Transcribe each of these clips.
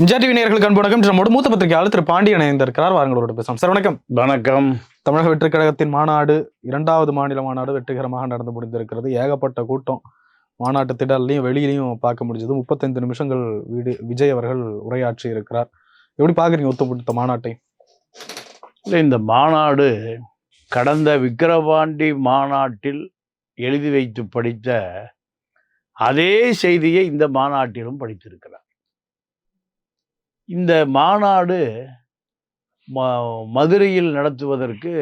India TV நேயர்களுக்கு அன்பு வணக்கம். நம்மோடு மூத்த பத்திரிகையாளர் திரு பாண்டியன் இணைந்திருக்கிறார். வாருங்களோட பேசலாம். சார் வணக்கம். வணக்கம். தமிழக வெற்றிக் கழகத்தின் மாநாடு இரண்டாவது மாநில மாநாடு வெற்றிகரமாக நடந்து முடிந்திருக்கிறது. ஏகப்பட்ட கூட்டம். மாநாட்டு திடல்லையும் வெளியிலையும் பார்க்க முடிஞ்சது. முப்பத்தைந்து நிமிஷங்கள் வீடு விஜய் அவர்கள் உரையாற்றி இருக்கிறார். எப்படி பாக்குறீங்க ஒத்துப்பட்ட மாநாட்டை? இல்ல, இந்த மாநாடு கடந்த விக்கிரவாண்டி மாநாட்டில் எழுதி வைத்து படித்த அதே செய்தியை இந்த மாநாட்டிலும் படித்திருக்கிறார். இந்த மாநாடு ம- மதுரையில் நடத்துவதற்கு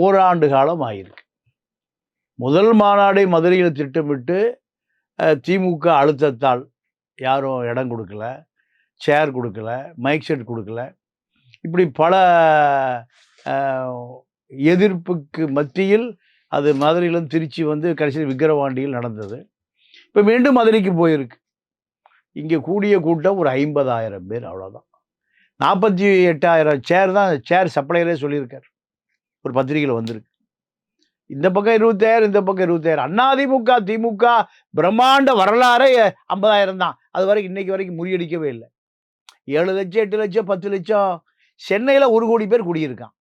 ஓராண்டு காலம் ஆயிருக்கு. முதல் மாநாடை மதுரையில் திட்டமிட்டு திமுக அழுத்தத்தால் யாரும் இடம் கொடுக்கல சேர் கொடுக்கல மைக் செட் கொடுக்கல. இப்படி பல எதிர்ப்புக்கு மத்தியில் அது மதுரையிலும் திருச்சி வந்து கடைசியில் விக்கிரவாண்டியில் நடந்தது. இப்போ மீண்டும் மதுரைக்கு போயிருக்கு. இங்கே கூடிய கூட்டம் ஒரு ஐம்பதாயிரம் பேர் அவ்வளோதான் நாற்பத்தி எட்டாயிரம் சேர் தான் சேர் சப்ளையரே சொல்லியிருக்கார். ஒரு பத்திரிகையில் வந்திருக்கு. இந்த பக்கம் இருபத்தாயிரம் இந்த பக்கம் இருபத்தாயிரம் அதிமுக திமுக பிரம்மாண்ட வரலாறே ஐம்பதாயிரம் தான். அது வரைக்கும் இன்னைக்கு வரைக்கும் முறியடிக்கவே இல்லை. ஏழு லட்சம் எட்டு லட்சம் பத்து லட்சம். சென்னையில் ஒரு கோடி பேர் குடியிருக்கான்.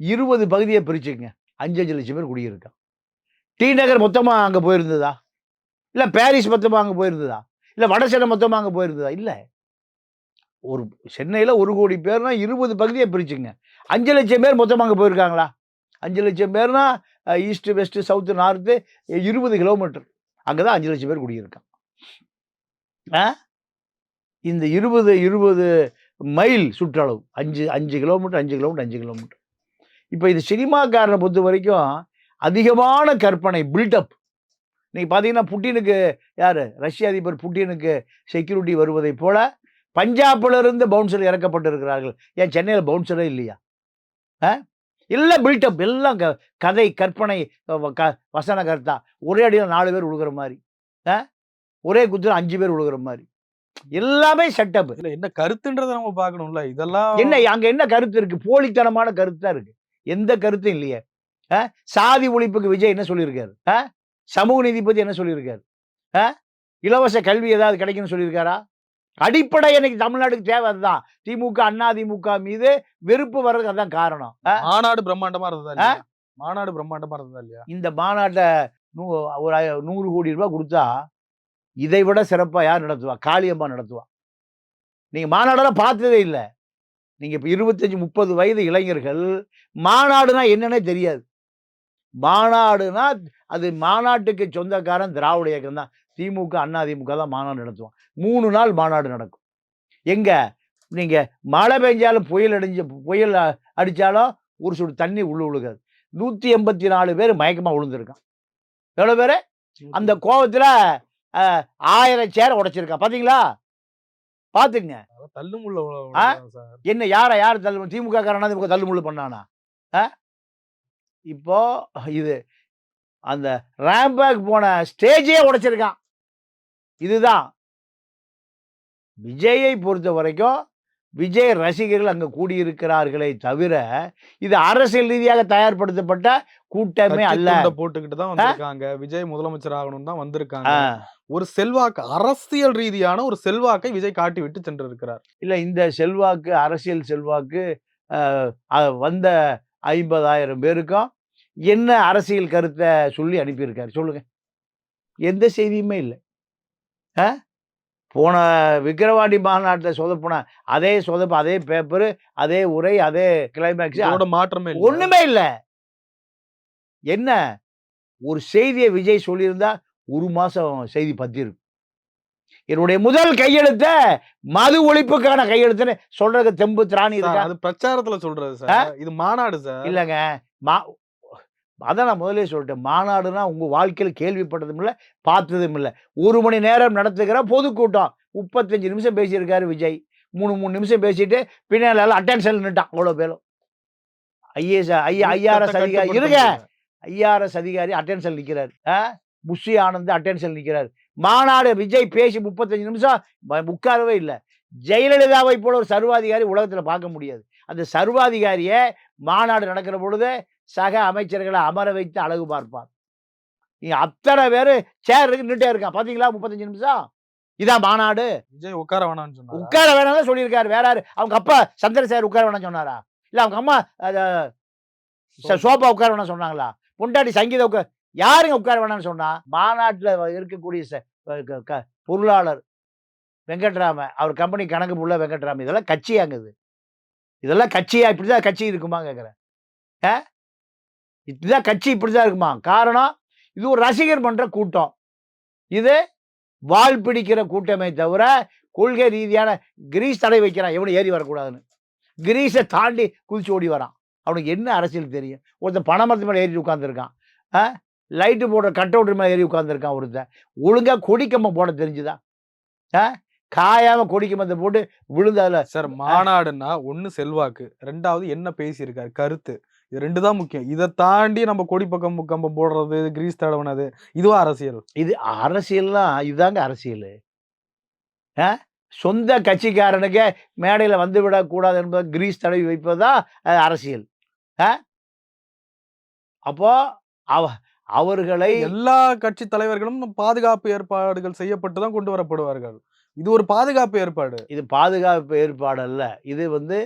இருபது பகுதியை பிரிச்சுக்கங்க. அஞ்சு அஞ்சு லட்சம் பேர் குடியிருக்கான். டி நகர் மொத்தமாக அங்கே போயிருந்ததா? இல்லை பாரிஸ் மொத்தமாக அங்கே போயிருந்ததா? இல்லை வட சென்னை மொத்தமாக அங்கே போயிருந்ததா? இல்லை. ஒரு சென்னையில் ஒரு கோடி பேர்னா இருபது பகுதியை பிரிச்சுங்க அஞ்சு லட்சம் பேர் மொத்தமாக அங்கே போயிருக்காங்களா? அஞ்சு லட்சம் பேர்னா ஈஸ்ட்டு வெஸ்ட்டு சவுத்து நார்த்து இருபது கிலோமீட்டர். அங்கே தான் அஞ்சு லட்சம் பேர் குடியிருக்கான் ஆ? இந்த இருபது இருபது மைல் சுற்றளவு. அஞ்சு அஞ்சு கிலோமீட்டர் அஞ்சு கிலோமீட்டர் அஞ்சு கிலோமீட்டர். இப்போ இது சினிமாக்காரனை பொறுத்த வரைக்கும் அதிகமான கற்பனை பில்டப் நீங்கள் பார்த்தீங்கன்னா புட்டினுக்கு யார்? ரஷ்ய அதிபர் புட்டினுக்கு செக்யூரிட்டி வருவதைப் போல பஞ்சாப்ல இருந்து பவுன்சர் இறக்கப்பட்டிருக்கிறார்கள். ஏன் சென்னையில் பவுன்சரே இல்லையா? ஆ? இல்லை பில்டப் எல்லாம் க கதை கற்பனை க வசன கர்த்தா? ஒரே அடியில் நாலு பேர் விழுகிற மாதிரி. ஆ? ஒரே குத்துல அஞ்சு பேர் விழுகிற மாதிரி. எல்லாமே செட்டப் இல்ல என்ன கருத்துன்றதை நம்ம பார்க்கணும்ல. இதெல்லாம் என்ன அங்க என்ன கருத்து இருக்கு? போலித்தனமான கருத்து தான் இருக்கு. எந்த கருத்தும் இல்லையே? சாதி ஒழிப்புக்கு விஜய் என்ன சொல்லியிருக்காரு? ஆ? சமூக நீதி பத்தி என்ன சொல்லியிருக்காரு? இலவச கல்வி ஏதாவது கிடைக்கும்னு சொல்லியிருக்காரா? அடிப்படை எனக்கு தமிழ்நாட்டுக்கு தேவை அதுதான். திமுக அண்ணா திமுக மீது வெறுப்பு வர்றதுக்கு அதான் காரணம்? மாநாடு பிரம்மாண்டமா இருந்ததா இல்லையா? மாநாடு பிரம்மாண்டமா இருந்ததா இல்லையா? இந்த மாநாட்டை ஒரு நூறு கோடி ரூபாய் கொடுத்தா இதை விட சிறப்பா யார் நடத்துவா? காளியம்மா நடத்துவா. நீங்க மாநாடெல்லாம் பார்த்ததே இல்லை. நீங்க இப்ப இருபத்தஞ்சு முப்பது வயது இளைஞர்கள் மாநாடுனா என்னன்னே தெரியாது. மாநாடுனா அது மாநாட்டுக்கு சொந்தக்காரன் திராவிட இயக்கம் தான். திமுக அண்ணா திமுக தான் மாநாடு நடத்துவான். மூணு நாள் மாநாடு நடக்கும். எங்க? நீங்க மழை பெஞ்சாலும் புயல் அடிஞ்ச புயல் அ- அடிச்சாலும் ஒரு சுடு தண்ணி உள்ள விழுகாது நூத்தி எண்பத்தி நாலு பேர் மயக்கமா விழுந்திருக்கான் எவ்வளவு பேரு? அந்த கோவத்துல அஹ், ஆயிரம் சேர் உடைச்சிருக்கான். பாத்தீங்களா? பாத்துங்க தள்ளுமுள்ள என்ன யாரை யார் தள்ளு திமுக காரனா திமுக தள்ளுமுள்ளு பண்ணானா? ஆ? இப்போ இது அந்த ரேம்பேக் போன ஸ்டேஜே உடைச்சிருக்கான். இதுதான். விஜயை பொறுத்த வரைக்கும் விஜய் ரசிகர்கள் அங்க கூடியிருக்கிறார்களே தவிர இது அரசியல் ரீதியாக தயார்படுத்தப்பட்ட கூட்டமே அல்ல. போட்டுக்கிட்டு தான் வந்திருக்காங்க. விஜய் முதலமைச்சர் ஆகணும் தான் வந்திருக்காங்க. ஒரு செல்வாக்கு அரசியல் ரீதியான ஒரு செல்வாக்கை விஜய் காட்டி விட்டு சென்று இருக்கிறார் இல்ல இந்த செல்வாக்கு அரசியல் செல்வாக்கு வந்த ஐம்பதாயிரம் பேருக்கும் என்ன அரசியல் கருத்தை சொல்லி அனுப்பியிருக்காரு? சொல்லுங்க. எந்த செய்தியுமே இல்லை. ஆ? போன விக்கிரவாண்டி மாநாட்டில் சொதப்புன அதே சொதப்பு அதே பேப்பரு அதே உரை அதே கிளைமேக்ஸ் இதோட மாற்றமே. ஒண்ணுமே இல்லை. என்ன? ஒரு செய்தியை விஜய் சொல்லியிருந்தா ஒரு மாசம் செய்தி பத்திருக்கும். என்னுடைய முதல் கையெழுத்த மது ஒழிப்புக்கான கையெழுத்துன்னு சொல்றதுக்கு தெம்பு திராணி இருக்கா? அது பிரச்சாரத்துல சொல்றது சார். இது மாநாடு சார். இல்லைங்க. மா அதான் நான் முதல்ல சொல்லிட்டேன். மாநாடுனா உங்க வாழ்க்கையில கேள்விப்பட்டதும் இல்லை பார்த்ததும் இல்லை. ஒரு மணி நேரம் நடத்துகிற பொதுக்கூட்டம். முப்பத்தஞ்சு நிமிஷம் பேசியிருக்காரு விஜய். மூணு மூணு நிமிஷம் பேசிட்டு பின்னால அட்டென்ஷன் நின்ட்டான் அவ்வளோ பேரும். ஐஏஎஸ் ஐயா ஐஆர்எஸ் அதிகாரி இருங்க. ஐஆர்எஸ் அதிகாரி அட்டென்ஷன் நிற்கிறார் புஷி ஆனந்த் அட்டென்ஷன் நிற்கிறார் மாநாடு விஜய் பேசி முப்பத்தஞ்சு நிமிஷம் உட்காரவே இல்லை. ஜெயலலிதாவை போல ஒரு சர்வாதிகாரி உலகத்தில் பார்க்க முடியாது. அந்த சர்வாதிகாரியை மாநாடு நடக்கிற பொழுது சக அமைச்சர்களை அமர வைத்து அழகு பார்ப்பார். நீ அத்தனை பேர் சேர் இருக்கு நின்றுட்டே இருக்கான் பார்த்தீங்களா முப்பத்தஞ்சு நிமிஷம். இதான் மாநாடு. விஜய் உட்கார வேணாம்னு சொன்னாரு? உட்கார வேணாம் சொல்லியிருக்காரு. வேற யாரு? அவங்க அப்பா சந்திரசேகர் உட்கார வேணாம் சொன்னாரா? இல்ல அவங்க அம்மா சோபா. உட்கார வேணாம் சொன்னாங்களா? பொண்டாட்டி சங்கீத உட்கார யாருங்க உட்கார வேணாம்னு சொன்னால் மாநாட்டில் இருக்கக்கூடிய க- பொருளாளர் வெங்கட்ராம அவர் கம்பெனி கணக்கு புள்ள வெங்கட்ராம இதெல்லாம் கட்சியாங்க இது. இதெல்லாம் கட்சியா இப்படிதான் கட்சி இருக்குமா கேட்குறேன். ஆ? இதுதான் கட்சி இப்படி தான் இருக்குமா? காரணம் இது ஒரு ரசிகர் பண்ணுற கூட்டம். இது வால் பிடிக்கிற கூட்டமே தவிர கொள்கை ரீதியான கிரீஸ் தடை வைக்கிறான் எவனும் ஏறி வரக்கூடாதுன்னு. கிரீஸை தாண்டி குதிச்சு ஓடி வரான். அவனுக்கு என்ன அரசியல் தெரியும்? ஒருத்தன் பணமரத்து மேலே ஏறி உட்காந்துருக்கான் ஆ? லைட்டு போடுற கட் அவுட் மேலே ஏறி உட்காந்துருக்கான் ஒருத்தன். ஒழுங்கா கொடிக்கம்பம் போட தெரிஞ்சுதா? ஆ? காயாம கொடிக்கம்பத்தை போட்டு விழுந்து அதுல சார் மாநாடுன்னா ஒண்ணு செல்வாக்கு ரெண்டாவது என்ன பேசியிருக்காரு? கருத்து. இது ரெண்டு தான் முக்கியம். இதை தாண்டி நம்ம கொடி பக்கம் கம்பம் போடுறது கிரீஸ் தடவுனது இதுவா அரசியல்? இது அரசியல்லாம் இதுதாங்க அரசியல். ஆ? சொந்த கட்சிக்காரனுக்கு மேடையில் வந்து விடக்கூடாது என்பது கிரீஸ் தடவி வைப்பதா அது அரசியல். ஆ? அப்போ அவ அவர்களை எல்லா கட்சி தலைவர்களும் பாதுகாப்பு ஏற்பாடுகள் செய்யப்பட்டு தான் கொண்டு வரப்படுவார்கள். இது ஒரு பாதுகாப்பு ஏற்பாடு. இது பாதுகாப்பு ஏற்பாடு அல்ல. இது வந்து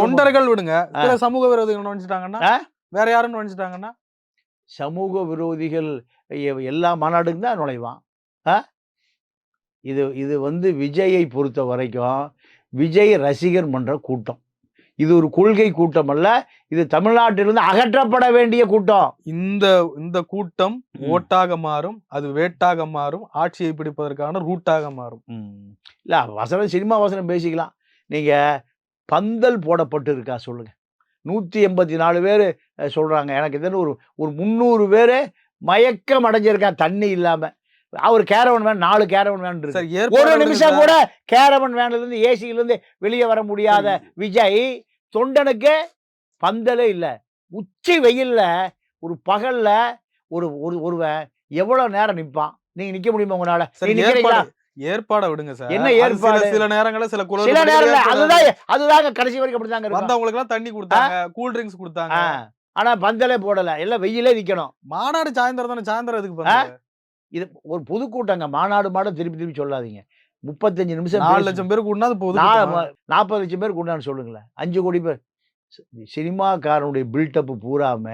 தொண்டர்கள் விடுங்க. சமூக விரோதிகள் நுழைஞ்சிட்டாங்கன்னா ஆ? வேற யாரும் நுழைஞ்சிட்டாங்கன்னா சமூக விரோதிகள் எல்லா மாநாடுக்கும் தான் நுழைவான். இது இது வந்து விஜயை பொறுத்த வரைக்கும் விஜய் ரசிகர் மன்ற கூட்டம். இது ஒரு கொள்கை கூட்டம் அல்ல. இது தமிழ்நாட்டிலிருந்து அகற்றப்பட வேண்டிய கூட்டம். இந்த இந்த கூட்டம். ஓட்டாக மாறும் அது வேட்டாக மாறும் ஆட்சியை பிடிப்பதற்கான ரூட்டாக மாறும். இல்லை வசனம் சினிமா வசனம் பேசிக்கலாம். நீங்கள் பந்தல் போடப்பட்டு இருக்கா சொல்லுங்க. நூற்றி எண்பத்தி நாலு பேர் சொல்கிறாங்க எனக்கு இதுன்னு ஒரு ஒரு முந்நூறு பேர் மயக்கம் அடைஞ்சிருக்கான் தண்ணி இல்லாமல் அவர் கேரவன் வேன் நாலு கேரவன் வேன் இருக்கு ஒரு நிமிஷம். கூட கேரவன் வேன்ல இருந்து ஏசியில இருந்து வெளியே வர முடியாத விஜய் தொண்டனுக்கு பந்தலே இல்ல உச்சி வெயில்ல ஒரு பகல்ல ஒரு ஒரு ஒருவன் எவ்வளவு நேரம் நிப்பான் நீங்க நிக்க முடியுமா உங்களால? ஏற்பாடு விடுங்க சார் என்ன ஏற்பாடு? சில நேரங்கள்ல சில குளறு சில ஏற்படாது. அதுதான் அதுதாங்க கடைசி வரைக்கும் அப்படிதாங்க வந்தவங்களுக்கு எல்லாம் தண்ணி கொடுத்தாங்க கூல் ட்ரிங்க்ஸ் கொடுத்தாங்க. ஆனா பந்தலே போடல எல்லாம் வெயிலே நிக்கணும் மாநாடு சாயந்தரம் தானே சாயந்தரம் பந்தல்? இது ஒரு பொதுக்கூட்டங்க. மாநாடு மாட திருப்பி திருப்பி சொல்லாதீங்க. முப்பத்தஞ்சு நிமிஷம் நாலு. லட்சம் பேர் கூடனா போதும் நாற்பது லட்சம் பேர் கொண்டான்னு சொல்லுங்களேன். அஞ்சு கோடி பேர். சினிமாக்காரனுடைய பில்டப் பூராம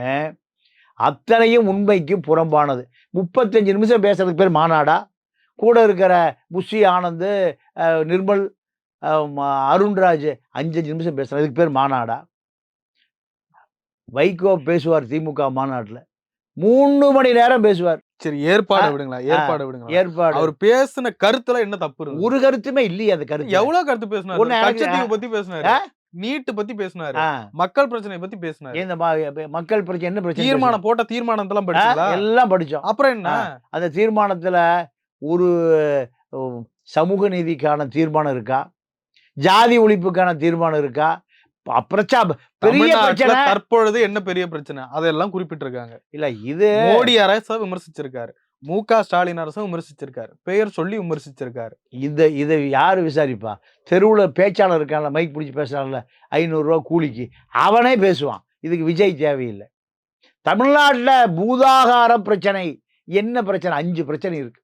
அத்தனையும் உண்மைக்கு புறம்பானது. முப்பத்தஞ்சு நிமிஷம் பேசுறதுக்கு பேர் மாநாடா? கூட இருக்கிற புஷி ஆனந்த் நிர்மல் அருண்ராஜ் அஞ்சஞ்சு நிமிஷம் பேசுறதுக்கு பேர் மாநாடா? வைகோ பேசுவார் திமுக மாநாட்டில். மூணு மணி நேரம் பேசுவார். சரி ஏற்பாடு. விடுங்களா? ஏற்பாடு விடுங்களா? ஏற்பாடு. அவர் பேசின கருத்துல என்ன தப்பு இருக்கு ஒரு கருத்துமே இல்லையே அந்த கருத்து. எவ்வளவு கருத்து பேசினாரு? பத்தி பேசினாரு. ஆ? நீட்டு பத்தி பேசினாரு. மக்கள் பிரச்சனை பத்தி பேசினாரு. இந்த மக்கள் பிரச்சனை என்ன பிரச்சனை தீர்மானம் போட்ட தீர்மானத்தெல்லாம் படிச்சீங்களா? எல்லாம் படிச்சோம். அப்புறம் என்ன? அந்த தீர்மானத்துல ஒரு சமூக நீதிக்கான தீர்மானம் இருக்கா? ஜாதி ஒழிப்புக்கான தீர்மானம் இருக்கா? பெரிய தமிழ்நாட்டுல பிரச்சனை. தற்பொழுது என்ன பெரிய பிரச்சனை? அதெல்லாம் குறிப்பிட்டிருக்காங்க. இல்ல இது மோடி அரச விமர்சிச்சிருக்காரு. மு க ஸ்டாலின் அரசும் விமர்சிச்சிருக்காரு. பெயர் சொல்லி விமர்சிச்சிருக்காரு. இந்த இதை யாரு விசாரிப்பா? தெருவுல பேச்சாளர் இருக்கான்ல மைக் பிடிச்சி பேசுறான்ல ஐநூறுரூவா கூலிக்கு. அவனே பேசுவான். இதுக்கு விஜய் தேவையில்லை. தமிழ்நாட்டுல பூதாகார பிரச்சனை. என்ன பிரச்சனை? அஞ்சு பிரச்சனை இருக்கு.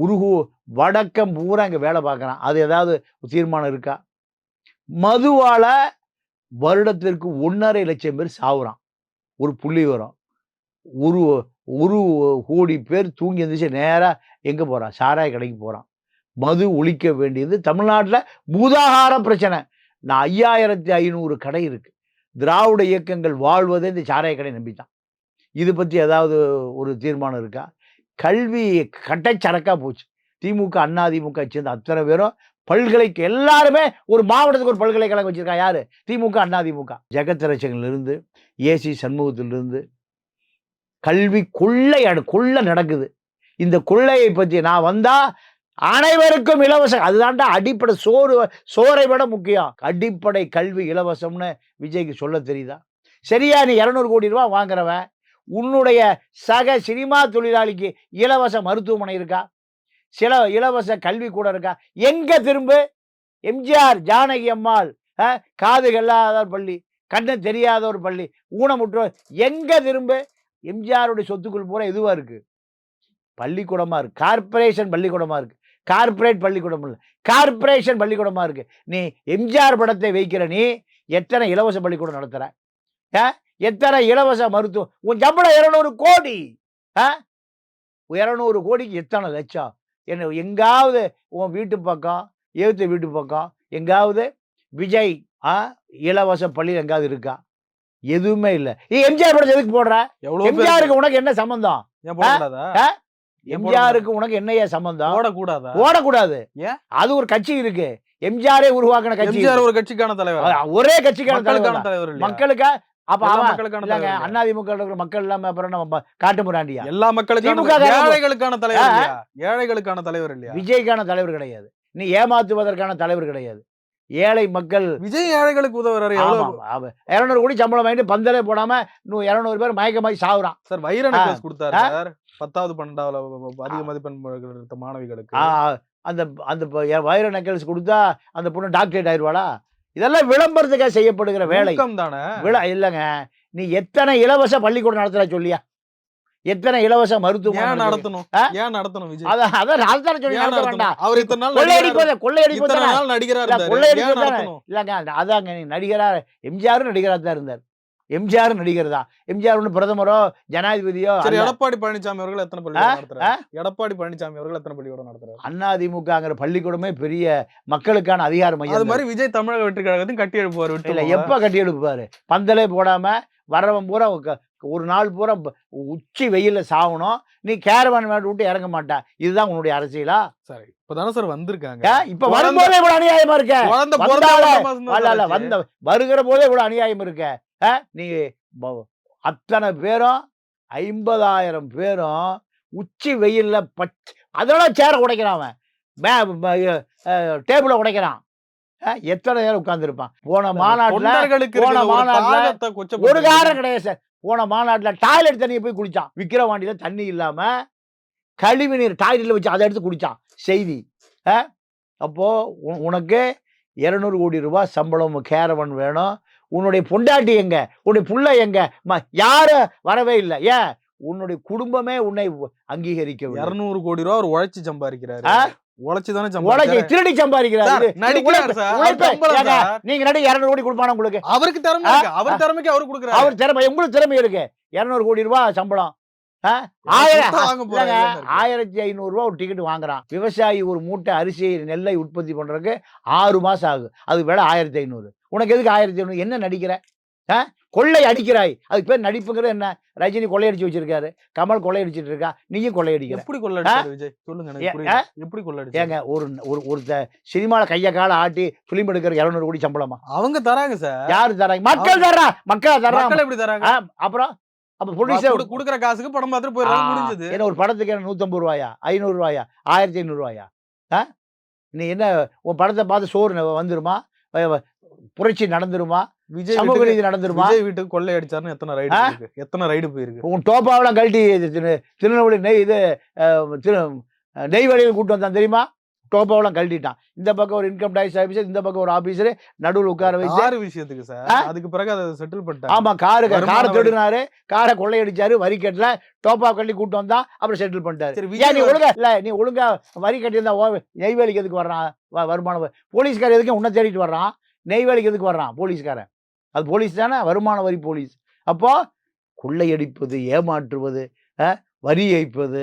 உருகு வடக்கம் பூரா இங்க வேலை பார்க்கறான். அது ஏதாவது தீர்மானம் இருக்கா? மதுவால் வருடத்திற்கு ஒன்றரை லட்சம் பேர் சாவுறான். ஒரு புள்ளி வரும். ஒரு ஒரு கோடி பேர் தூங்கி எழுந்திரிச்சு நேராக எங்கே போகிறான் சாராய கடைக்கு போகிறான் மது ஒழிக்க வேண்டியது தமிழ்நாட்டில் பூதாகார பிரச்சனை. நான் ஐயாயிரத்தி ஐநூறு கடை இருக்குது திராவிட இயக்கங்கள் வாழ்வதே இந்த சாராய கடை நம்பித்தான். இது பற்றி ஏதாவது ஒரு தீர்மானம் இருக்கா? கல்வி கட்டச்சரக்கா போச்சு. திமுக அண்ணா திமுக சேர்ந்த அத்தனை பேரும் பல்கலைக்கு எல்லாருமே ஒரு மாவட்டத்துக்கு ஒரு பல்கலைக்கழகம் வச்சிருக்கா யார்? திமுக அண்ணா திமுக. ஜெகத்ரட்சகன்ல இருந்து ஏசி சண்முகத்திலிருந்து கல்வி கொள்ளை அடு- கொள்ளை நடக்குது. இந்த கொள்ளையை பற்றி நான் வந்தால் அனைவருக்கும் இலவசம் அதுதான்டா அடிப்படை சோறு சோறை விட முக்கியம். அடிப்படை கல்வி இலவசம்னு விஜய்க்கு சொல்ல தெரியுதா? சரியா நீ இரநூறு கோடி ரூபா வாங்குறவன் உன்னுடைய சக சினிமா தொழிலாளிக்கு இலவச மருத்துவமனை இருக்கா? சில இலவச கல்வி கூட இருக்கா? எங்க திரும்ப? எம்ஜிஆர் ஜானகி அம்மாள் காது கல்லாத பள்ளி கண்ணு தெரியாத ஒரு பள்ளி ஊனமுற்றோர் எங்க திரும்ப? எம்ஜிஆருடைய சொத்துக்குள் பூரா எதுவா இருக்கு. பள்ளிக்கூடமா இருக்கு. கார்பரேஷன் பள்ளிக்கூடமா இருக்கு. கார்ப்பரேட் பள்ளிக்கூடம் இல்லை. கார்பரேஷன் பள்ளிக்கூடமா இருக்கு. நீ எம்ஜிஆர் படத்தை வைக்கிற நீ எத்தனை இலவச பள்ளிக்கூடம் நடத்துற? ஆ? எத்தனை இலவச மருத்துவம் உன் சம்பளம் இருநூறு கோடி. ஆ இருநூறு கோடிக்கு எத்தனை லட்சம்? என்ன எங்காவது உன் வீட்டு பக்கம் எழுத்து வீட்டு பக்கம் எங்காவது விஜய் ஆ இலவச பள்ளி எங்காவது இருக்கா? எதுவுமே இல்லை. எம்ஜிஆர் படத்தை எதுக்கு போடுற? எம்ஜிஆருக்கு உனக்கு என்ன சம்பந்தம்? எம்ஜிஆருக்கு உனக்கு என்னையா சம்பந்தம்? ஓடக்கூடாது ஏன்? அது ஒரு கட்சி இருக்கு. எம்ஜிஆரே உருவாக்கின கட்சி. ஒரு கட்சிக்கான தலைவர்? ஒரே கட்சிக்கான தலைவர்? மக்களுக்கா அப்ப மக்களுக்கான? அண்ணாதிமுக மக்கள் இல்லாம அப்புறம் நம்ம காட்டு முராண்டியா எல்லா. காரங்க- ஏழைகளுக்கான தலைவர் ஏழைகளுக்கான தலைவர் இல்லையா? விஜய்க்கான தலைவர் கிடையாது. நீ ஏமாத்துவதற்கான தலைவர் கிடையாது. ஏழை மக்கள் விஜய் ஏழைகளுக்கு உதவுறாரு. இருநூறு கோடி சம்பளம் வாங்கிட்டு பந்தலே போடாம இருநூறு பேர் மயக்கமாய் சாவுறான். சார் வைர கொடுத்தாரு? சார். பத்தாவது பன்னெண்டாவது அதிக மதிப்பெண் எடுத்த மாணவிகளுக்கு. அந்த அந்த வைர நெக்கல்ஸ் கொடுத்தா அந்த பொண்ணு டாக்டரேட் ஆயிடுவாளா இதெல்லாம் விளம்பரத்துக்காக செய்யப்படுகிற வேலை. தானே விழா இல்லைங்க. நீ எத்தனை இலவச பள்ளிக்கூடம் நடத்துற சொல்லியா? எத்தனை இலவச மருத்துவம் நடத்தணும்? ஏன் நடத்தணும் விஜய்? அதான் அதான் அதுதானே சொல்லி நடத்த வேண்டாம் அவர் இத்தனை நாள் கொள்ளையடிப்பு நடிகரா- கொள்ளையடிப்பு இத்தனை தானே நாள் நடிகரா இல்ல, இருந்தாரு. கொள்ளையடிப்பு ஏன் தானே. நடத்தணும்? இல்லைங்க அது- அதாங்க நீ நடிகரா எம்ஜிஆரும் நடிகரா தான் இருந்தார். எம்ஜிஆர் நடிகர் தான் எம்ஜிஆர் ஒன்று பிரதமரோ ஜனாதிபதியோ சரி. எடப்பாடி பழனிசாமி அவர்கள் எத்தனை பள்ளிக்கூடம் நடத்துறாரு எடப்பாடி பழனிசாமி அவர்கள் எத்தனை பள்ளிக்கூடம் நடத்துறாரு அதிமுகங்கிற பள்ளிக்கூடமே பெரிய மக்களுக்கான அதிகார மையம் அது. மாதிரி விஜய் தமிழக வெற்றி கழகத்தையும் கட்டி எழுப்புவார் இல்ல. எப்ப கட்டி எடுப்பாரு பந்தலே போடாம வர்றவன் பூரா ஒரு நாள் பூரா உச்சி வெயில்ல சாவணும் நீ கேரவான் மேட்டு விட்டு இறங்க மாட்டா இதுதான் உன்னுடைய அரசியலா சரி இப்பதானே சார் வந்திருக்காங்க? இப்ப வரும்போதே இவ்வளவு அநியாயமா இருக்க. வந்த வருகிற போதே இவ்வளவு அநியாயம் இருக்க? நீ அத்தனை பேரும் ஐம்பதாயிரம் பேரும் உச்சி வெயில்ல பச் அதோட சேர உடைக்கிறான் அவன் டேபிள உடைக்கிறான்? எத்தனை நேரம் உட்கார்ந்துருப்பான் போன மாநாட்டுல போன மாநாட்டுல ஒரு. காரணம் கிடையாது சார் போன மாநாட்டுல டாய்லெட் தண்ணியை போய் குடிச்சான் விக்கிரவாண்டியில தண்ணி இல்லாம கழிவு நீர் டாய்லெட்ல வச்சு அதை எடுத்து குடிச்சான் செய்தி ஆ? அப்போ உ- உனக்கு இருநூறு கோடி ரூபாய் சம்பளம் கேரவன் வேணும். உன்னுடைய பொண்டாட்டி எங்க? உன்னுடைய புள்ள எங்க? யாரும் வரவே இல்லை. ஏன்? உன்னுடைய குடும்பமே உன்னை அங்கீகரிக்க இருநூறு கோடி ரூபா அவர் உழைச்சு சம்பாதிக்கிறாரு? உழைச்சு தானே உழைச்சி திருடி சம்பாதிக்கிறாரு. நீங்க நடி இருநூறு கோடி கொடுப்பானா உங்களுக்கு? அவருக்கு திறமை அவர் திறமைக்கு அவரு கொடுக்குறாரு. அவர் திறமை உங்களுக்கு திறமை இருக்கு. இருநூறு கோடி ரூபாய் சம்பளம். ஆயிரத்தி ஐநூறு ரூபா ஒரு டிக்கெட் வாங்குறான். விவசாயி ஒரு மூட்டை அரிசி நெல்லை உற்பத்தி பண்றதுக்கு ஆறு மாசம் ஆகுது. அது விலை ஆயிரத்தி ஐநூறு. உனக்கு எதுக்கு ஆயிரத்தி ஐநூறு? என்ன நடிக்கிற? கொள்ளை அடிக்கிறாய். அதுக்கு பேர் நடிப்புங்கிறது என்ன? ரஜினி கொள்ளையடிச்சு வச்சிருக்காரு. கமல் கொள்ளையடிச்சிட்டு இருக்கா. நீயும் கொள்ளையடிக்கிற. எப்படி புரியல. எப்படி கொள்ளடிச்சாரு ஏங்க ஒரு ஒரு ஒரு சினிமால கைய கால ஆட்டி பிலிம் எடுக்கிற இருநூறு கோடி சம்பளமா? அவங்க தராங்க சார். யாரு தராங்க? மக்கள் தர்றா மக்கள் தர்றாங்க எப்படி தராங்க அப்புறம்? அப்ப ப்ரொடியூசர் குடு- குடுக்குற காசுக்கு படம் பார்த்துட்டு ஆ, முடிஞ்சது. என்ன ஒரு படத்துக்கு என்ன நூத்தம்பது ரூபாயா ஐநூறு ரூபாயா ஆயிரத்தி ஐநூறு ரூபாயா? ஆ? நீ என்ன உன் படத்தை பார்த்து சோறு வந்துருமா? புரட்சி நடந்துருமா? விஜய் சமூக நீதி நடந்துருமா? விஜய் வீட்டுக்கு கொள்ளை அடிச்சாருன்னு எத்தனை ரைடு எத்தனை ரைடு போயிருக்கு? உன் டோப்பாவெல்லாம் கழட்டி திருநெல்வேலி நெய் இது திரு நெய்வேலியில் கூட்டு வந்தான் தெரியுமா? டோப்பாவெல்லாம் கழட்டிட்டான். இந்த பக்கம் ஒரு இன்கம் டேக்ஸ் ஆபீசர் இந்த பக்கம் ஒரு ஆபீசர் நடுவில் உட்கார வச்சு ஆறு விஷயத்துக்கு சார்? அதுக்கு பிறகு அதை செட்டில் பண்ணிட்டாங்க ஆமா காரு காரை வரி. திருடினாரு காரை கொள்ளையடிச்சாரு வரி கட்டல. டோப்பா கட்டி கூட்டு வந்தா அப்புறம் செட்டில் பண்ணிட்டாரு. ஏன் நீ ஒழுங்கா இல்ல நீ ஒழுங்கா வரி கட்டியிருந்தா நெய்வேலிக்கு எதுக்கு வர்றான்? வ- வருமான வரி போலீஸ்காரர் எதுக்கு உன்னை தேடிட்டு வர்றான்? நெய்வேலிக்கு எதுக்கு வர்றான் போலீஸ்காரன்? அது போலீஸ் தானே? வருமான வரி போலீஸ். அப்போ கொள்ளையடிப்பது ஏமாற்றுவது வரி ஏய்ப்பது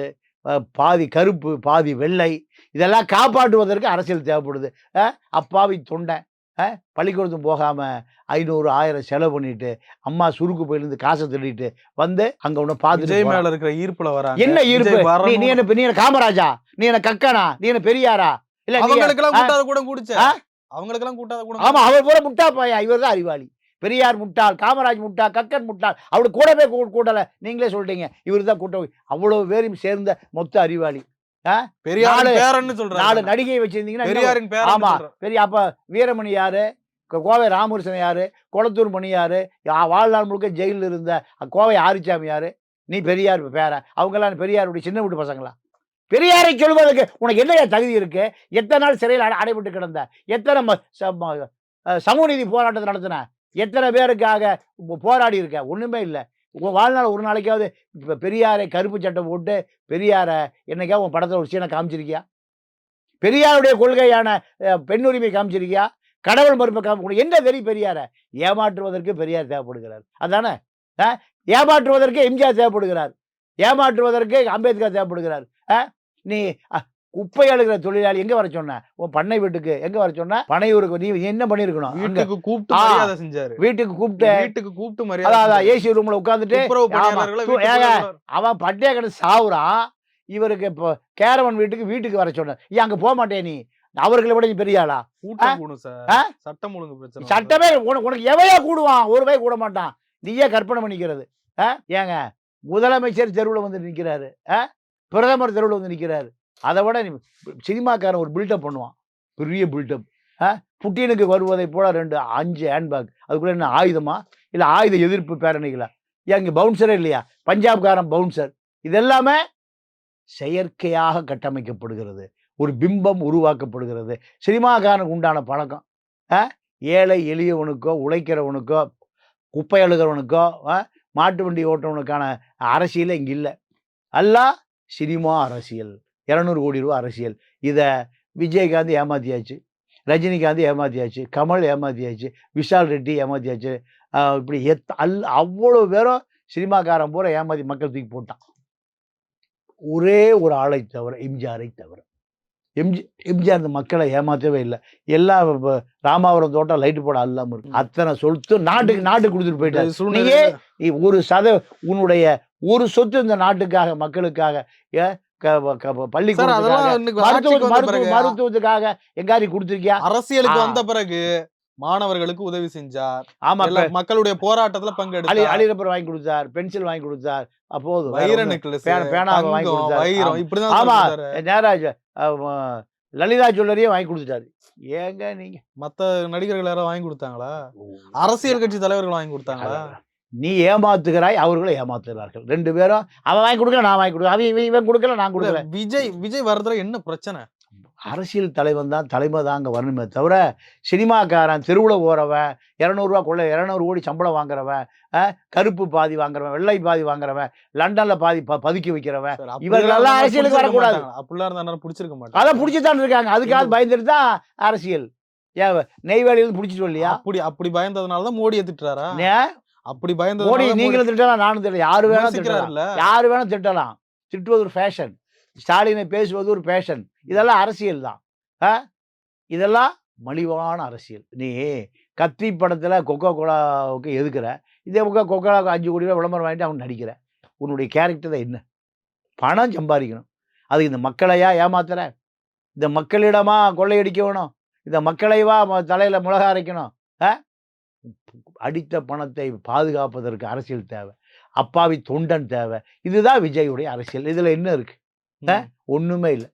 பாதி கருப்பு பாதி வெள்ளை இதெல்லாம் காப்பாற்றுவதற்கு அரசியல் தேவைப்படுது. அப்பாவி தொண்டை அஹ், பள்ளிக்கூடத்துக்கு போகாம ஐநூறு ஆயிரம் செலவு பண்ணிட்டு அம்மா சுருக்கு போயிலிருந்து காசை திருடிட்டு வந்து அங்க பார்த்துட்டு போறான். மேல இருக்கிற ஈர்ப்புல வராங்க. என்ன ஈர்ப்பு? நீ என்ன நீ என்ன காமராஜா? நீ என்ன கக்கனா? நீ என்ன பெரியாரா? இல்ல நீ அவங்களுக்கு எல்லாம் ஆ? கூட்டாத கூட குடிச்ச. ஆ? அவங்களுக்கு எல்லாம் கூட்டாத கூட ஆமா அவர் பூரா முட்டா பையா இவர் தான் அறிவாளி. பெரியார் முட்டாள் காமராஜ் முட்டாள் கக்கன் முட்டாள் அவரு கூடவே கூட்டல. நீங்களே சொல்லிட்டீங்க இவர் தான் கூட்ட அவ்வளவு பேரும் சேர்ந்த மொத்த அறிவாளி. நாலு- நடிகை வச்சிருந்தீங்கன்னா ஆமா. பெரிய அப்ப வீரமணி யாரு? கோவை ராமகிருஷ்ணன் யாரு? குளத்தூர் மணி யாரு? வாழ்நாள் முழுக்க ஜெயிலில் இருந்த கோவை ஆரிச்சாமி யாரு? நீ பெரியார் பேர. அவங்கெல்லாம் பெரியாருடைய சின்ன வீட்டு பசங்களா? பெரியாரை சொல்வதற்கு உனக்கு என்ன தகுதி இருக்கு? எத்தனை நாள் சிறையில் அடை அடைபட்டு கிடந்த? எத்தனை சமூக நீதி போராட்டத்தை நடத்தின? எத்தனை பேருக்காக போராடி இருக்க? ஒன்றுமே இல்லை. உன் வாழ்நாள் ஒரு நாளைக்காவது இப்போ பெரியாரை கருப்பு சட்டை போட்டு பெரியாரை என்னைக்காவது உன் படத்தில் ஒரு சீனை காமிச்சிருக்கியா? பெரியாருடைய கொள்கையான பெண்ணுரிமை பெண் உரிமை காமிச்சிருக்கியா? கடவுள் மறுப்பை காமிக்கணும் என்ன தெரியும் பெரியாரை? ஏமாற்றுவதற்கு பெரியார் தேவைப்படுகிறார். அதானே? ஆ? ஏமாற்றுவதற்கு எம்ஜிஆர் தேவைப்படுகிறார். ஏமாற்றுவதற்கு அம்பேத்கர் தேவைப்படுகிறார். ஆ? நீ குப்பை அழுகிற தொழிலாளி எங்க வர சொன்ன? உன் பண்ணை வீட்டுக்கு. எங்க வர சொன்ன? பனையூருக்கு. நீ என்ன பண்ணிருக்கணும்? வீட்டுக்கு கூப்பிட்டு. மரியாதை செஞ்சாரு. வீட்டுக்கு கூப்பிட்டு வீட்டுக்கு கூப்பிட்டு மரியாதை அதான். ஏசி ரூம்ல உட்காந்துட்டு. அவன் பட்டியா கிடந்து சாவுறான் இவருக்கு இப்போ கேரவன் வீட்டுக்கு வீட்டுக்கு வர சொன்ன. ஏன் அங்க போக மாட்டே நீ. அவர்களை விட நீ பெரிய ஆளா? சட்டம் ஒழுங்கு பிரச்சனை சட்டமே உனக்கு உனக்கு எவையா கூடுவான். ஒரு பை கூட மாட்டான். நீயே கற்பனை பண்ணிக்கிறது? ஏங்க முதலமைச்சர் தெருவில் வந்து நிற்கிறாரு பிரதமர் தெருவில் வந்து நிற்கிறாரு அதை விட நீ சினிமாக்காரன் ஒரு பில்டப் பண்ணுவான். பெரிய பில்டப் புட்டினுக்கு வருவதை போல ரெண்டு அஞ்சு ஹேண்ட்பேக் அதுக்குள்ள என்ன ஆயுதமா? இல்லை ஆயுத எதிர்ப்பு பேரணிகளா? ஏன் இங்கே பவுன்சரே இல்லையா? பஞ்சாப்காரன் பவுன்சர் இதெல்லாமே செயற்கையாக கட்டமைக்கப்படுகிறது. ஒரு பிம்பம் உருவாக்கப்படுகிறது. சினிமாக்காரனுக்கு உண்டான பழக்கம். ஆ? ஏழை எளியவனுக்கோ உழைக்கிறவனுக்கோ குப்பை அழுகிறவனுக்கோ ஆ, மாட்டு வண்டி ஓட்டுறவனுக்கான அரசியலே இங்கே இல்லை. அல்ல சினிமா அரசியல். இரநூறு கோடி ரூபா அரசியல். இதை விஜயகாந்த் ஏமாத்தியாச்சு ரஜினிகாந்த் ஏமாத்தியாச்சு கமல் ஏமாத்தியாச்சு விஷால் ரெட்டி ஏமாத்தியாச்சு. இப்படி எத் அல் அவ்வளோ பேரும் சினிமாக்காரன் பூரா ஏமாத்தி மக்கள் தூக்கி போட்டான். ஒரே ஒரு ஆளை தவிர எம்ஜிஆரை தவிர. எம்ஜி எம்ஜிஆர் இந்த மக்களை ஏமாற்றவே இல்லை. எல்லாம் இப்ப ராமாவரம் தோட்டம் லைட்டு போட அல்லாம இருக்கு. அத்தனை சொத்து நாட்டுக்கு நாட்டுக்கு கொடுத்துட்டு போயிட்டாரு. நீயே ஒரு சத உன்னுடைய ஒரு சொத்து இந்த நாட்டுக்காக மக்களுக்காக பிறகு. மருத்துவத்துக்காக எங்காரி கொடுத்துருக்கியா? அரசியலுக்கு. வந்த பிறகு மாணவர்களுக்கு உதவி செஞ்சார். ஆமா மக்களுடைய போராட்டத்துல அலி பங்கெடுத்தார் அலிரப்பர் வாங்கி கொடுத்தார் பென்சில் வாங்கி கொடுத்தார். அப்போது வைர நெக்லஸ் பேனா- பேனாவை வாங்கி கொடுத்தாரு. இப்படிதான் ஆமா. நேராஜ் லலிதா ஜுவல்லரியே வாங்கி கொடுத்துட்டாரு. ஏங்க நீங்க? மத்த நடிகர்கள் யாராவது வாங்கி கொடுத்தாங்களா? அரசியல் கட்சி தலைவர்கள் வாங்கி கொடுத்தாங்களா? நீ ஏமாத்துகிறாய் அவர்களும் ஏமாத்துகிறார்கள். ரெண்டு பேரும் அவன் வாங்கி கொடுக்கல நான் வாங்கி கொடுக்கல. அவன் இவன் கொடுக்கல நான் கொடுக்கல. விஜய் விஜய் வர்றதுல என்ன பிரச்சனை? அரசியல் தலைவன் தான் தலைமை தாங்க வரணுமே தவிர சினிமாக்காரன் தெருவில் போறவன் இரநூறுவா கொள்ள இரநூறு கோடி சம்பளம் வாங்குறவன் கருப்பு பாதி வாங்குறவன் வெள்ளை பாதி வாங்குறவன் லண்டன்ல பாதி ப- பதுக்கி வைக்கிறவன். இவர்களெல்லாம் அரசியலுக்கு வரக்கூடாது. அப்படிலாம் இருந்தா பிடிச்சிருக்க மாட்டாங்க அதை பிடிச்சிதான் இருக்காங்க. அதுக்காக பயந்துட்டு தான் அரசியல். ஏன் நெய்வேலியிலிருந்து பிடிச்சிட்டு வரலையா அப்படி அப்படி பயந்ததுனால தான் மோடியை திட்டுறாரா அப்படி மோடி பயந்தது நீங்களும் திட்டலாம் நானும் திட்டலாம். யாரு வேணா திட்டலாம். யாரு வேணா திட்டலாம். திட்டுவது ஒரு ஃபேஷன் ஸ்டாலினை பேசுவது ஒரு ஃபேஷன் இதெல்லாம் அரசியல் தான். ஆ? இதெல்லாம் மலிவான அரசியல். நீ கத்தி படத்துல கொக்கோ கோலாவுக்கு எதுக்குற? இதே பக்கம் கொக்கோலாவுக்கு அஞ்சு கோடி ரூபாய் விளம்பரம் வாங்கிட்டு அவன் நடிக்கிற. உன்னுடைய கேரக்டர் தான் என்ன? பணம் சம்பாதிக்கணும். அது இந்த மக்களையா ஏமாத்துற? இந்த மக்களிடமா கொள்ளையடிக்க வேணும் இந்த மக்களைவா தலையில மிளகா அரைக்கணும்? ஆ? அடித்த பணத்தை பாதுகாப்பதற்கு அரசியல் தேவை. அப்பாவி தொண்டன் தேவை. இதுதான் விஜயுடைய அரசியல். இதுல என்ன இருக்கு? ஒண்ணுமே இல்லை.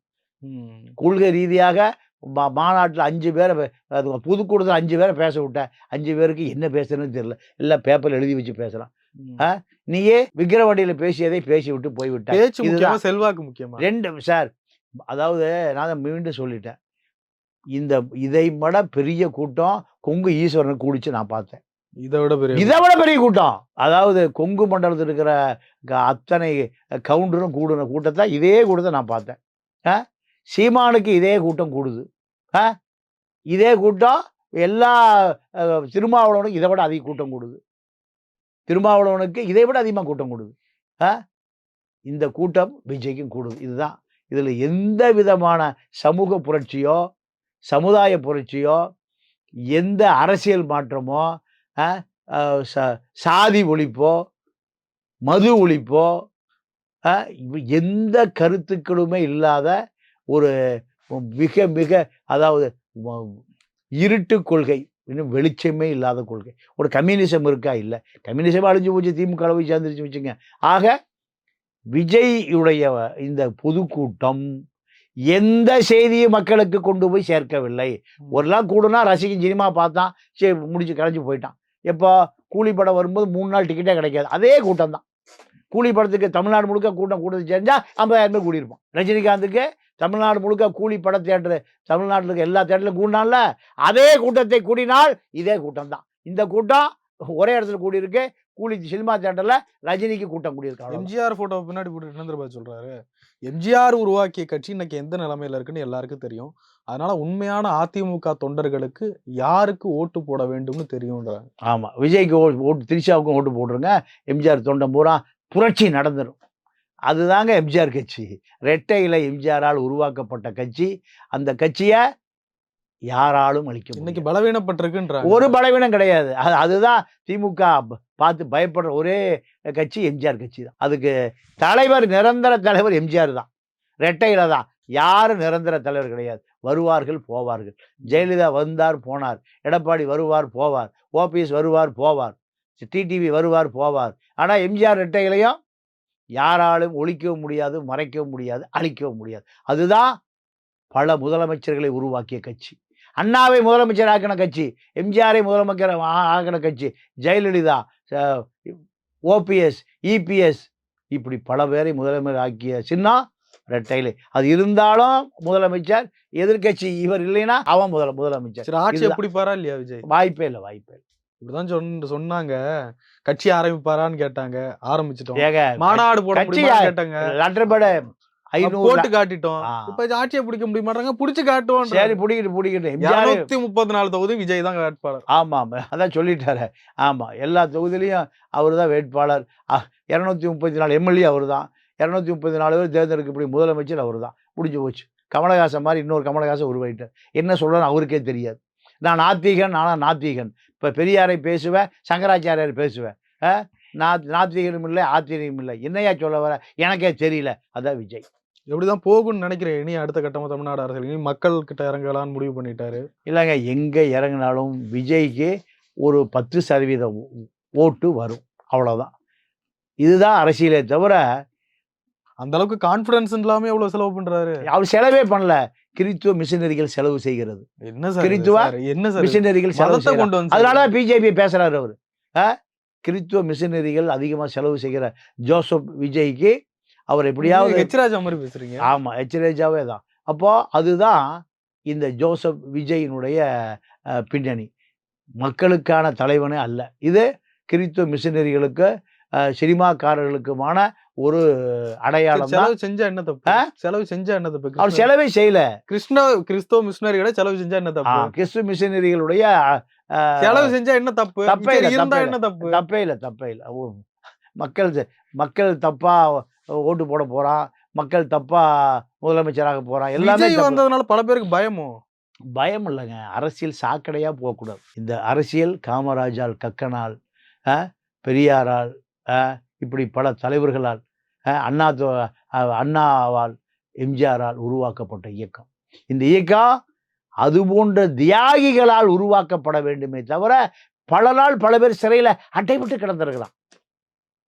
கொள்கை ரீதியாக மா- மாநாட்டுல அஞ்சு பேரை அது புதுக்கூடத்தில் அஞ்சு பேரை பேச விட்ட அஞ்சு பேருக்கு என்ன பேசுறதுன்னு தெரியல. எல்லாம் பேப்பர்ல எழுதி வச்சு பேசலாம்? நீயே விக்கிரவாண்டியில பேசியதை பேசி விட்டு போய்விட்ட பேச்சு இதுதான். முக்கியமா செல்வாக்கு முக்கியமா? ரெண்டு சார் அதாவது நான் மீண்டும் சொல்லிட்டேன். இந்த இதை விட பெரிய கூட்டம் கொங்கு ஈஸ்வரன் கூடிச்சு நான் பார்த்தேன். இதை விட பெரிய இதை விட பெரிய கூட்டம். அதாவது கொங்கு மண்டலத்தில் இருக்கிற க- அத்தனை கவுண்டரும் கூடுன கூட்டத்தை இதே கூட்டத்தை நான் பார்த்தேன். ஆ? சீமானுக்கு இதே கூட்டம் கூடுது. ஆ? இதே கூட்டம் எல்லா திருமாவளவனுக்கு இதை விட அதிக கூட்டம் கூடுது. திருமாவளவனுக்கு இதை விட அதிகமாக கூட்டம் கூடுது. ஆ? இந்த கூட்டம் விஜய்க்கும் கூடுது. இதுதான். இதில் எந்த விதமான சமூக புரட்சியோ சமுதாய புரட்சியோ எந்த அரசியல் மாற்றமோ ச- சாதி ஒழிப்போ மது ஒழிப்போ எந்த கருத்துக்களுமே இல்லாத ஒரு மிக மிக அதாவது இருட்டு கொள்கை இன்னும் வெளிச்சமே இல்லாத கொள்கை. ஒரு கம்யூனிசம் இருக்கா? இல்லை. கம்யூனிசம் அழிஞ்சு போச்சு திமுக அளவு சேர்ந்துருச்சு வச்சுங்க ஆக விஜய் உடைய இந்த பொதுக்கூட்டம் எந்த செய்தியும் மக்களுக்கு கொண்டு போய் சேர்க்கவில்லை. ஒரு நாள் கூடுனா ரசிகன் சினிமா பார்த்தான் சரி முடிச்சு கலைஞ்சு போயிட்டான். எப்போ கூலி படம் வரும்போது மூணு நாள் டிக்கெட்டே கிடைக்காது. அதே கூட்டம் தான். கூலி படத்துக்கு தமிழ்நாடு முழுக்க கூட்டம் கூட்டத்து செஞ்சா ஐம்பதாயிரம் பேர் கூடியிருப்போம். ரஜினிகாந்துக்கு தமிழ்நாடு முழுக்க கூலி பட தேட்டரு தமிழ்நாட்டில் இருக்க எல்லா தேட்டரிலும் கூடினால அதே கூட்டத்தை கூடினால் இதே கூட்டம் தான். இந்த கூட்டம் ஒரே இடத்துல கூடியிருக்கு. கூலி சினிமா தேட்டர்ல ரஜினிக்கு கூட்டம் கூடியிருக்கு அவ்வளவுதான். எம்ஜிஆர் போட்டோ பின்னாடி போட்டு இணைந்திருப்பா சொல்றாரு. எம்ஜிஆர் உருவாக்கிய கட்சி இன்னைக்கு எந்த நிலைமையில இருக்குன்னு எல்லாருக்கும் தெரியும். அதனால உண்மையான அதிமுக தொண்டர்களுக்கு யாருக்கு ஓட்டு போட வேண்டும்னு தெரியும்ன்றாங்க ஆமா. விஜய்க்கு ஓட்டு திரிஷாவுக்கும் ஓட்டு போட்டுருங்க. எம்ஜிஆர் தொண்டம் பூரா புரட்சி நடந்துடும் அதுதாங்க எம்ஜிஆர் கட்சி. ரெட்டை இலை எம்ஜிஆரால் உருவாக்கப்பட்ட கட்சி. அந்த கட்சியை யாராலும் அழிக்க இன்னைக்கு பலவீனப்பட்டிருக்குன்றாங்க. ஒரு பலவீனம் கிடையாது. அது அதுதான் திமுக பார்த்து பயப்படுற ஒரே கட்சி எம்ஜிஆர் கட்சி தான். அதுக்கு தலைவர் நிரந்தர தலைவர் எம்ஜிஆர் தான். ரெட்டையில தான். யாரும் நிரந்தர தலைவர் கிடையாது. வருவார்கள் போவார்கள். ஜெயலலிதா வந்தார் போனார். எடப்பாடி வருவார் போவார். ஓபிஎஸ் வருவார் போவார். டிடிவி வருவார் போவார். ஆனால் எம்ஜிஆர் ரெட்டைகளையும் யாராலும் ஒழிக்கவும் முடியாது மறைக்கவும் முடியாது அழிக்கவும் முடியாது. அதுதான் பல முதலமைச்சர்களை உருவாக்கிய கட்சி. அண்ணாவை முதலமைச்சர் ஆக்கின கட்சி எம்ஜிஆரை முதலமைச்சர் ஆக்கின கட்சி ஜெயலலிதா ஓபிஎஸ் இபிஎஸ் இப்படி பல பேரை முதலமைச்சர் ஆக்கிய சின்னம் ரெட்டையிலே. அது இருந்தாலும் முதலமைச்சர் எதிர்க்கட்சி இவர் இல்லைன்னா அவன் முதல முதலமைச்சர். சரி ஆட்சி. எப்படி பாரா இல்லையா விஜய்? வாய்ப்பே இல்லை வாய்ப்பே இல்லை. இப்படிதான் சொன்ன சொன்னாங்க. கட்சி ஆரம்பிப்பாரான்னு கேட்டாங்க ஆரம்பிச்சிட்டோம். மாநாடு போட கேட்டாங்க லெட்டர் பேட அப்ப ஐநூறு போட்டு காட்டிட்டோம். இப்ப ஆட்சியை பிடிக்க முடியுமாட்டாங்க பிடிச்சு காட்டுவோம் சரி பிடிக்கிட்டு பிடிக்கிட்டு. இருநூத்தி முப்பத்தி நாலு தொகுதி விஜய் தான் வேட்பாளர். ஆமாம் அதான் சொல்லிட்டாரு. ஆமாம் எல்லா தொகுதியிலையும் அவர் தான் வேட்பாளர். இரநூத்தி முப்பத்தி நாலு எம்எல்ஏ அவர் தான். இரநூத்தி முப்பத்தி நாலு பேர் தேர்ந்தெடுக்கக்கூடிய முதலமைச்சர் அவர் தான். முடிஞ்சு போச்சு. கமலஹாசன் மாதிரி இன்னொரு கமலஹாசன் உருவாயிட்டார். என்ன சொல்கிறேன்னு அவருக்கே தெரியாது. நான் நாத்திகன் நானும் நாத்திகன். இப்போ பெரியாரை பேசுவேன் சங்கராச்சாரியார் பேசுவேன். ஆ? நா நாத்திகனும் இல்லை ஆத்திரியும் இல்லை. என்னையா சொல்ல வர? எனக்கே தெரியல. அதான் விஜய். எப்படிதான் போகும்னு நினைக்கிறேன். இனி அடுத்த கட்டமா தமிழ்நாடு அரசியல். இனி மக்கள் கிட்ட இறங்கலாம்னு முடிவு பண்ணிட்டாரு. இல்லைங்க எங்கே இறங்கினாலும் விஜய்க்கு ஒரு பத்து சதவீதம் ஓ- ஓட்டு வரும். அவ்வளோதான் இதுதான் அரசியலே தவிர அந்த அளவுக்கு கான்பிடன்ஸ் இல்லாம எவ்வளவு செலவு பண்றாரு. அவர் செலவே பண்ணல. கிறித்துவ மிஷினரிகள் செலவு செய்கிறது. என்ன சார் கிறித்துவ? என்ன சார்? மிஷினரிகள் செலவு கொண்டு வந்து அதனால பிஜேபி பேசுறாரு அவர். கிறித்துவ மிஷினரிகள் அதிகமாக செலவு செய்கிற ஜோசப் விஜய்க்கு அவர் எப்படியாவது நீங்க ஹெச் ராஜா மாதிரி பேசுறீங்க. ஆமா எச்ரேஜாவே தான். அப்போ அதுதான் இந்த ஜோசப் விஜயினுடைய பின்னணி. மக்களுக்கான தலைவனே அல்ல. இது கிறித்துவ மிஷினரிகளுக்கு சினிமாக்காரர்களுக்குமான ஒரு அடையாளம் செலவு செஞ்சா என்ன தப்பு? செலவு செஞ்சா என்ன தப்பு? அவர் செலவே செய்யல. கிருஷ்ண கிறிஸ்தவ மிஷினரியோட செலவு செஞ்சா என்ன தப்பு? கிறிஸ்துவ மிஷினரிகளுடைய செலவு செஞ்சா என்ன தப்பு? தப்பே இருந்தா தப்பே என்ன தப்பு? தப்பே இல்லை தப்பே இல்லை. மக்கள் மக்கள் தப்பா ஓட்டு போட போறான். மக்கள் தப்பா முதலமைச்சராக போறான். எல்லாமே. வந்ததுனால பல பேருக்கு பயமோ? பயம் இல்லைங்க. அரசியல் சாக்கடையாக போகக்கூடாது. இந்த அரசியல் காமராஜால் கக்கனால் பெரியாரால் இப்படி பல தலைவர்களால் அண்ணா அண்ணாவால் எம்ஜிஆரால் உருவாக்கப்பட்ட இயக்கம். இந்த இயக்கம் அது போன்ற தியாகிகளால் உருவாக்கப்பட வேண்டுமே தவிர பல நாள் பல பேர் சிறையில் அட்டைப்பட்டு கிடந்திருக்கலாம்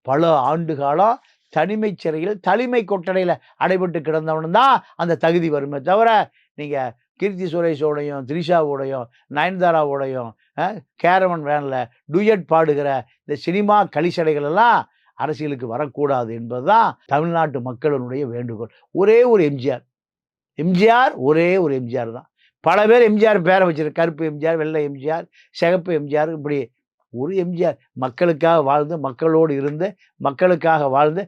பல ஆண்டு காலம் தனிமை சிறையில் தனிமை கொட்டடையில் அடைபட்டு கிடந்தவனு தான் அந்த தகுதி வருமே தவிர நீங்கள் கீர்த்தி சுரேஷோடையும் த்ரிஷாவோடையும் நயன்தாராவோடையும் கேரவன் வேனில் டுயட் பாடுகிற இந்த சினிமா கலிசடைகள் எல்லாம் அரசியலுக்கு வரக்கூடாது என்பதுதான் தமிழ்நாட்டு மக்களினுடைய வேண்டுகோள். ஒரே ஒரு எம்ஜிஆர். எம்ஜிஆர் ஒரே ஒரு எம்ஜிஆர் தான். பல பேர் எம்ஜிஆர் பேரை வச்சிருக்கு கருப்பு எம்ஜிஆர் வெள்ளை எம்ஜிஆர் சிகப்பு எம்ஜிஆர் இப்படி ஒரு எம்ஜிஆர் மக்களுக்காக வாழ்ந்து மக்களோடு இருந்து மக்களுக்காக வாழ்ந்து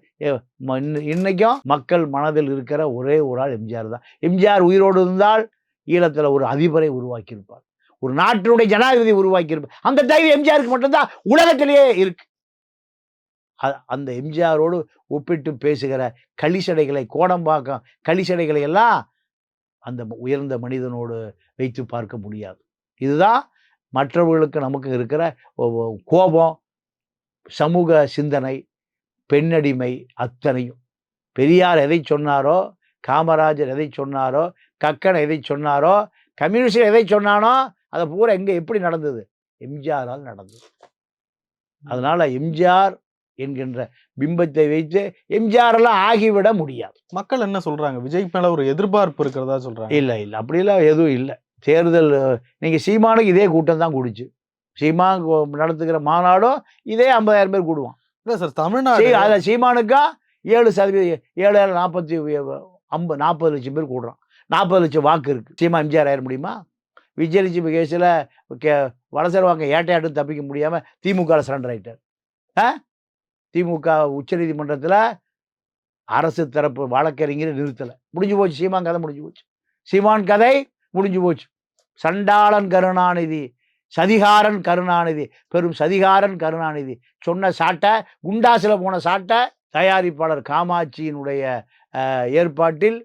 இன்னைக்கும் மக்கள் மனதில் இருக்கிற ஒரே ஒரு ஆள் எம்ஜிஆர் தான். எம்ஜிஆர் உயிரோடு இருந்தால் ஈழத்தில் ஒரு அதிபரை உருவாக்கியிருப்பார். ஒரு நாட்டினுடைய ஜனாதிபதி உருவாக்கியிருப்பார். அந்த தைரியம் எம்ஜிஆருக்கு மட்டும்தான் உலகத்திலேயே இருக்கு. அந்த எம்ஜிஆரோடு ஒப்பிட்டு பேசுகிற களிசடைகளை கோடம்பாக்கம் களிசடைகளை எல்லாம் அந்த உயர்ந்த மனிதனோடு வைத்து பார்க்க முடியாது. இதுதான் மற்றவர்களுக்கு நமக்கு இருக்கிற கோபம் சமூக சிந்தனை பெண்ணடிமை அத்தனையும். பெரியார் எதை சொன்னாரோ காமராஜர் எதை சொன்னாரோ கக்கன் எதை சொன்னாரோ கம்யூனிஸ்ட் எதை சொன்னானோ அதை பூரா எங்கே எப்படி நடந்தது? எம்ஜிஆரால் நடந்தது. அதனால எம்ஜிஆர் என்கின்ற பிம்பத்தை வைத்து எம்ஜிஆர் எல்லாம் ஆகிவிட முடியாது. மக்கள் என்ன சொல்றாங்க? விஜய் மேல ஒரு எதிர்பார்ப்பு இருக்கிறதா சொல்றாங்க? இல்லை இல்லை. அப்படிலாம் எதுவும் இல்லை. தேர்தல் நீங்க சீமானுக்கு இதே கூட்டம் தான் கூடுச்சு. சீமா நடத்துகிற மாநாடும் இதே ஐம்பதாயிரம் பேர் கூடுவான். இல்ல சார் தமிழ்நாடு அதுல சீமானுக்கா ஏழு சதவீதம் ஏழு ஏழு நாற்பத்தி ஐம்பது நாற்பது லட்சம் பேர் கூடுறான். நாற்பது லட்சம் வாக்கு இருக்கு. சீமா எம்ஜிஆர் ஆயிட முடியுமா? விஜயலட்சுமி கேஸில் கே வளசரவாங்க ஏட்டையாட்டும் தப்பிக்க முடியாமல் திமுகவில் சரண்டர் ஆயிட்டார். ஆ? திமுக உச்சநீதிமன்றத்தில் அரசு தரப்பு வழக்கறிஞர் நிறுத்தலை. முடிஞ்சு போச்சு. சீமான் கதை முடிஞ்சு போச்சு. சீமான் கதை முடிஞ்சு போச்சு. சண்டாளன் கருணாநிதி சதிகாரன் கருணாநிதி பெரும் சதிகாரன் கருணாநிதி சொன்ன சாட்டை குண்டாசில் போன சாட்டை தயாரிப்பாளர் காமாட்சியினுடைய ஏற்பாட்டில்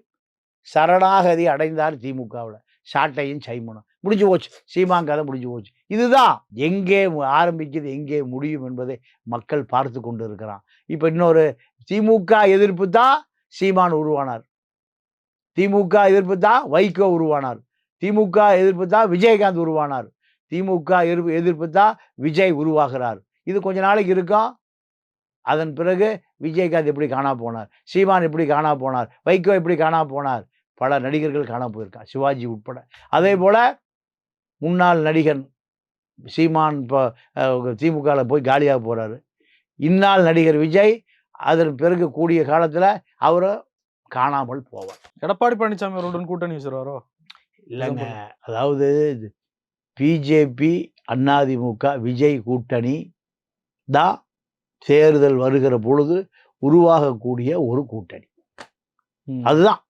சரணாகதி அடைந்தார் திமுகவில். சாட்டையும் சைமனும். முடிஞ்சு போச்சு. சீமான் கதை முடிஞ்சு போச்சு. இதுதான் எங்கே மு- ஆரம்பிக்குது எங்கே முடியும் என்பதை மக்கள் பார்த்து கொண்டு இருக்கிறான் இப்போ இன்னொரு திமுக எதிர்ப்பு தான் சீமான் உருவானார். திமுக எதிர்ப்பு தான் வைகோ உருவானார். திமுக எதிர்ப்பு தான் விஜயகாந்த் உருவானார். திமுக எதிர்ப்பு எதிர்ப்பு தான் விஜய் உருவாகிறார். இது கொஞ்ச நாளைக்கு இருக்கும் அதன் பிறகு விஜயகாந்த் எப்படி காணா போனார்? சீமான் எப்படி காணா போனார்? வைகோ எப்படி காணா போனார்? பல நடிகர்கள் காணா போயிருக்கான் சிவாஜி உட்பட. அதே போல் முன்னாள் நடிகன் சீமான் இப்போ திமுகவில் போய் காலியாக போகிறாரு இந்நாள் நடிகர் விஜய் அதன் பிறகு கூடிய காலத்தில் அவர் காணாமல் போவார். எடப்பாடி பழனிசாமி அவருடன் கூட்டணி வச்சிருவாரோ இல்லைங்க. அதாவது பிஜேபி அதிமுக விஜய் கூட்டணி தான் தேர்தல் வருகிற பொழுது உருவாகக்கூடிய ஒரு கூட்டணி. அதுதான்.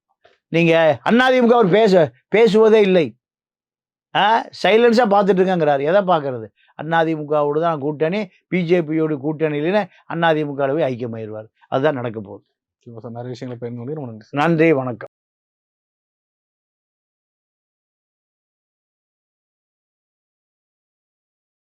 நீங்க அதிமுக அவர் பேச பேசுவதே இல்லை. சைலன்ஸாக பார்த்துட்டு இருக்கங்கிறார் எதை பார்க்கறது? அதிமுகவோடு தான் கூட்டணி பிஜேபியோட கூட்டணியில அதிமுகவே ஐக்கியமாயிருவார். அதுதான் நடக்க போகுது. நிறைய விஷயங்களை நன்றி வணக்கம்.